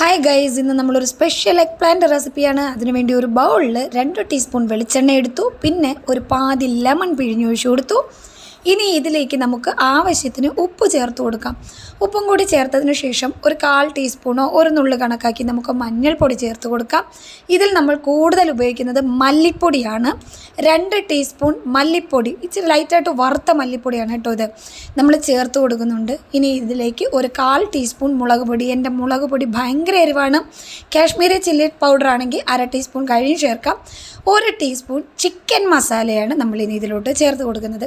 Hi guys ഇന്ന് നമ്മളൊരു special egg plant റെസിപ്പിയാണ് അതിനുവേണ്ടി ഒരു ബൗളിൽ രണ്ട് ടീസ്പൂൺ വെളിച്ചെണ്ണ എടുത്തു. പിന്നെ ഒരു പാതി ലെമൺ പിഴിഞ്ഞൊഴിച്ചു കൊടുത്തു. ഇനി ഇതിലേക്ക് നമുക്ക് ആവശ്യത്തിന് ഉപ്പ് ചേർത്ത് കൊടുക്കാം. ഉപ്പും കൂടി ചേർത്തതിന് ശേഷം ഒരു കാൽ ടീസ്പൂണോ ഒരു നുള്ളു കണക്കാക്കി നമുക്ക് മഞ്ഞൾപ്പൊടി ചേർത്ത് കൊടുക്കാം. ഇതിൽ നമ്മൾ കൂടുതൽ ഉപയോഗിക്കുന്നത് മല്ലിപ്പൊടിയാണ്. രണ്ട് ടീസ്പൂൺ മല്ലിപ്പൊടി ഇച്ചിരി ലൈറ്റായിട്ട് വറുത്ത മല്ലിപ്പൊടിയാണ് കേട്ടോ ഇത്. നമ്മൾ ചേർത്ത് കൊടുക്കുന്നുണ്ട്. ഇനി ഇതിലേക്ക് ഒരു കാൽ ടീസ്പൂൺ മുളക് പൊടി. എന്റെ മുളക് പൊടി ഭയങ്കര എരിവാണ്. കാശ്മീരി ചില്ലി പൗഡർ ആണെങ്കിൽ അര ടീസ്പൂൺ കഴിഞ്ഞ് ചേർക്കാം. ഒരു ടീസ്പൂൺ ചിക്കൻ മസാലയാണ് നമ്മൾ ഇനി ഇതിലോട്ട് ചേർത്ത് കൊടുക്കുന്നത്.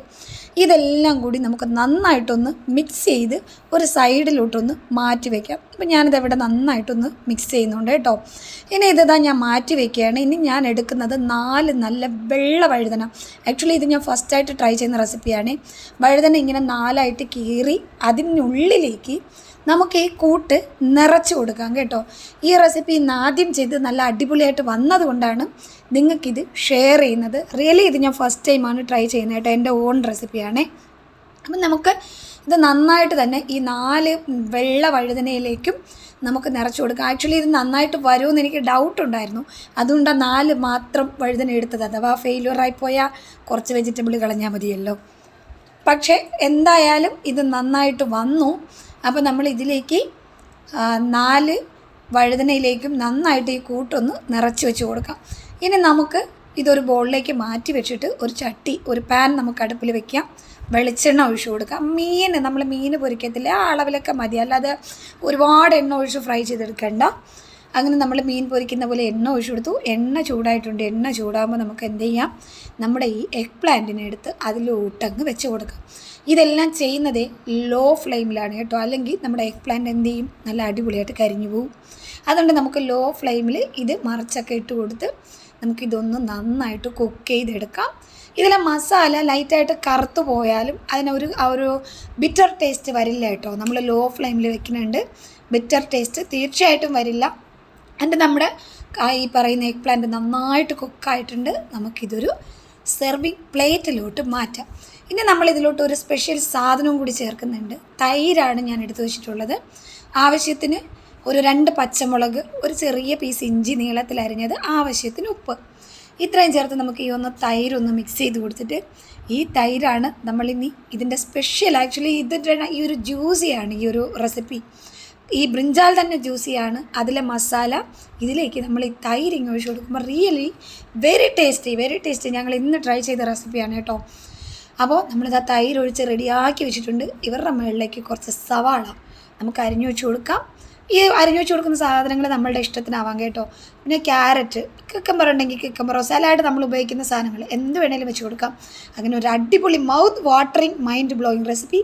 ഇതെല്ലാം കൂടി നമുക്ക് നന്നായിട്ടൊന്ന് മിക്സ് ചെയ്ത് ഒരു സൈഡിലോട്ടൊന്ന് മാറ്റി വയ്ക്കാം അപ്പം ഞാനിത് ഇവിടെ നന്നായിട്ടൊന്ന് മിക്സ് ചെയ്യുന്നുണ്ട് കേട്ടോ. ഇനി ഇതാ ഞാൻ മാറ്റി വയ്ക്കുകയാണ് ഇനി ഞാൻ എടുക്കുന്നത് നാല് നല്ല വെള്ള വഴുതന. ആക്ച്വലി ഇത് ഞാൻ ഫസ്റ്റായിട്ട് ട്രൈ ചെയ്യുന്ന റെസിപ്പിയാണ് വഴുതന ഇങ്ങനെ നാലായിട്ട് കീറി അതിനുള്ളിലേക്ക് നമുക്ക് ഈ കൂട്ട് നിറച്ച് കൊടുക്കാം കേട്ടോ. ഈ റെസിപ്പി ഇന്ന് ആദ്യം ചെയ്ത് നല്ല അടിപൊളിയായിട്ട് വന്നതുകൊണ്ടാണ് നിങ്ങൾക്കിത് ഷെയർ ചെയ്യുന്നത്. റിയലി ഇത് ഞാൻ ഫസ്റ്റ് ടൈമാണ് ട്രൈ ചെയ്യുന്നത് കേട്ടോ എന്റെ ഓൺ റെസിപ്പിയാണേ അപ്പം നമുക്ക് ഇത് നന്നായിട്ട് തന്നെ ഈ നാല് വെള്ള വഴുതനയിലേക്കും നമുക്ക് നിറച്ച് കൊടുക്കാം. ആക്ച്വലി ഇത് നന്നായിട്ട് വരുമെന്ന് എനിക്ക് ഡൗട്ട് ഉണ്ടായിരുന്നു. അതുകൊണ്ടാണ് നാല് മാത്രം വഴുതന എടുത്തത്. അഥവാ ഫെയിലുവറായി പോയാൽ കുറച്ച് വെജിറ്റബിൾ കളഞ്ഞാൽ മതിയല്ലോ. പക്ഷേ എന്തായാലും ഇത് നന്നായിട്ട് വന്നു. അപ്പോൾ നമ്മൾ ഇതിലേക്ക് നാല് വഴുതനയിലേക്കും നന്നായിട്ട് ഈ കൂട്ടൊന്ന് നിറച്ച് വെച്ച് കൊടുക്കാം. ഇനി നമുക്ക് ഇതൊരു ബോളിലേക്ക് മാറ്റി വെച്ചിട്ട് ഒരു ചട്ടി ഒരു പാൻ നമുക്ക് അടുപ്പിൽ വെക്കാം. വെളിച്ചെണ്ണ ഒഴിച്ചു കൊടുക്കാം. മീൻ നമ്മൾ മീൻ പൊരിക്കത്തില്ല. ആ അളവിലൊക്കെ മതി. അല്ലാതെ ഒരുപാട് എണ്ണ ഒഴിച്ച് ഫ്രൈ ചെയ്തെടുക്കണ്ട. അങ്ങനെ നമ്മൾ മീൻ പൊരിക്കുന്ന പോലെ എണ്ണ ഒഴിച്ചു കൊടുത്തു. എണ്ണ ചൂടായിട്ടുണ്ട്. എണ്ണ ചൂടാകുമ്പോൾ നമുക്ക് എന്ത് ചെയ്യാം? നമ്മുടെ ഈ എഗ് പ്ലാന്റിനെ എടുത്ത് അതിലോട്ടങ്ങ് വെച്ച് കൊടുക്കാം. ഇതെല്ലാം ചെയ്യുന്നത് ലോ ഫ്ലെയിമിലാണ് കേട്ടോ. അല്ലെങ്കിൽ നമ്മുടെ എഗ് പ്ലാന്റ് എന്ത് ചെയ്യും? നല്ല അടിപൊളിയായിട്ട് കരിഞ്ഞു പോകും അതുകൊണ്ട് നമുക്ക് ലോ ഫ്ലെയിമിൽ ഇത് മറിച്ചൊക്കെ ഇട്ട് കൊടുത്ത് നമുക്കിതൊന്ന് നന്നായിട്ട് കുക്ക് ചെയ്തെടുക്കാം. ഇതിലെ മസാല ലൈറ്റായിട്ട് കറുത്തു പോയാലും അതിനൊരു ആ ഒരു ബിറ്റർ ടേസ്റ്റ് വരില്ല കേട്ടോ. നമ്മൾ ലോ ഫ്ലെയിമിൽ വെക്കുന്നുണ്ട്. ബിറ്റർ ടേസ്റ്റ് തീർച്ചയായിട്ടും വരില്ല. എന്നിട്ട് നമ്മുടെ ഈ പറയുന്ന എഗ് പ്ലാന്റ് നന്നായിട്ട് കുക്കായിട്ടുണ്ട് നമുക്കിതൊരു സെർവിങ് പ്ലേറ്റിലോട്ട് മാറ്റാം. ഇനി നമ്മൾ ഇതിലോട്ട് ഒരു സ്പെഷ്യൽ സാധനവും കൂടി ചേർക്കുന്നുണ്ട്. തൈരാണ് ഞാൻ എടുത്തു വെച്ചിട്ടുള്ളത്. ആവശ്യത്തിന് ഒരു രണ്ട് പച്ചമുളക് ഒരു ചെറിയ പീസ് ഇഞ്ചി നീളത്തിൽ അരിഞ്ഞത് ആവശ്യത്തിന് ഉപ്പ്. ഇത്രയും ചേർത്ത് നമുക്ക് ഈ ഒന്ന് തൈരൊന്ന് മിക്സ് ചെയ്ത് കൊടുത്തിട്ട് ഈ തൈരാണ് നമ്മളിനി ഇതിന്റെ സ്പെഷ്യൽ ആക്ച്വലി ഇതിന്റെ ഈ ഒരു ജ്യൂസിയാണ് ഈ ഒരു റെസിപ്പി ഈ ബ്രിഞ്ചാൽ തന്നെ ജ്യൂസിയാണ് അതിലെ മസാല ഇതിലേക്ക് നമ്മൾ ഈ തൈര് ഇങ്ങ് ഒഴിച്ച് കൊടുക്കുമ്പോൾ really very tasty very tasty ഞങ്ങൾ ഇന്ന് ട്രൈ ചെയ്ത റെസിപ്പിയാണ് കേട്ടോ. അപ്പോൾ നമ്മളിത് ആ തൈര് ഒഴിച്ച് റെഡിയാക്കി വെച്ചിട്ടുണ്ട്. ഇവരുടെ മുകളിലേക്ക് കുറച്ച് സവാള നമുക്ക് അരിഞ്ഞു വെച്ച് കൊടുക്കാം. ഈ അരിഞ്ഞു വെച്ച് കൊടുക്കുന്ന സാധനങ്ങൾ നമ്മളുടെ ഇഷ്ടത്തിനാവാം കേട്ടോ. പിന്നെ ക്യാരറ്റ് കിക്കമ്പർ ഉണ്ടെങ്കിൽ കിക്കമ്പറോ സലാഡ് നമ്മൾ ഉപയോഗിക്കുന്ന സാധനങ്ങൾ എന്ത് വേണേലും വെച്ച് കൊടുക്കാം. അങ്ങനെ ഒരു അടിപൊളി mouth watering mind blowing recipe